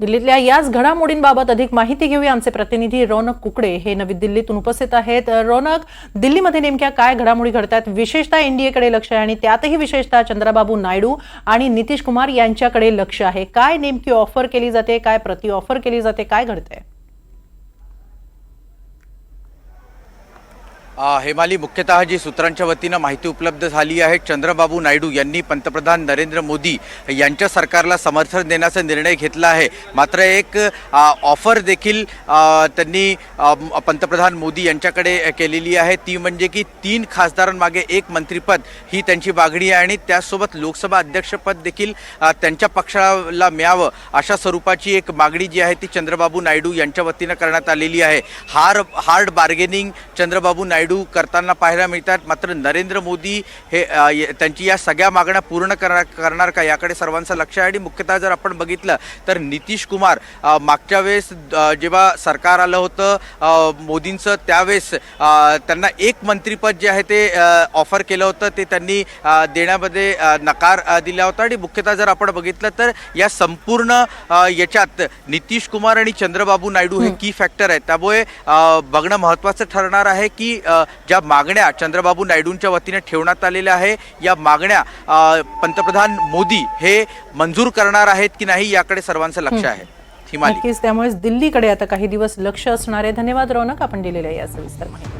दिल्लीतल्या याच घडामोडींबाबत अधिक माहिती घेऊया. आमचे प्रतिनिधी रौनक कुकडे हे नवी दिल्लीतून उपस्थित आहेत. रौनक दिल्लीमध्ये नेमक्या काय घडामोडी घडतात? विशेषतः एनडीएकडे लक्ष आहे आणि त्यातही विशेषतः चंद्रबाबू नायडू आणि नितीश कुमार यांच्याकडे लक्ष आहे. काय नेमकी ऑफर केली जाते? काय प्रति ऑफर केली जाते? काय घडतंय? हेमाली मुख्यतः जी सूत्रांच्या वतीनं माहिती उपलब्ध झाली आहे चंद्रबाबू नायडू यांनी पंतप्रधान नरेंद्र मोदी यांच्या सरकारला समर्थन देण्याचा निर्णय घेतला आहे. मात्र एक ऑफर देखील त्यांनी पंतप्रधान मोदी यांच्याकडे केलेली आहे. ती म्हणजे की तीन खासदारांमागे एक मंत्रिपद ही त्यांची मागणी आहे आणि त्याचसोबत लोकसभा अध्यक्षपद देखील त्यांच्या पक्षाला मिळावं अशा स्वरूपाची एक मागणी जी आहे ती चंद्रबाबू नायडू यांच्या वतीनं करण्यात आलेली आहे. हार हार्ड बार्गेनिंग चंद्रबाबू नायडू करताना पाहायला मिळतात. मात्र नरेंद्र मोदी हे त्यांची या सगळ्या मागण्या पूर्ण करणार करणार का याकडे सर्वांचं लक्ष आहे. आणि मुख्यतः जर आपण बघितलं तर नितीश कुमार मागच्या वेळेस जेव्हा सरकार आलं होतं मोदींचं त्यावेळेस त्यांना एक मंत्रिपद जे आहे ते ऑफर केलं होतं. ते त्यांनी देण्यामध्ये नकार दिला होता. आणि मुख्यतः जर आपण बघितलं तर या संपूर्ण याच्यात नितीश कुमार आणि चंद्रबाबू नायडू हे की फॅक्टर आहेत. त्यामुळे बघणं महत्त्वाचं ठरणार आहे की अ, ज्या मागण्या चंद्रबाबू नायडूंच्या वतीने ठेवण्यात आलेल्या आहे या मागण्या पंतप्रधान मोदी हे मंजूर करणार आहेत की नाही याकडे सर्वांचं लक्ष आहे. नक्कीच त्यामुळेच दिल्लीकडे आता काही दिवस लक्ष असणार आहे. धन्यवाद रौनक आपण दिलेल्या या सविस्तर माहिती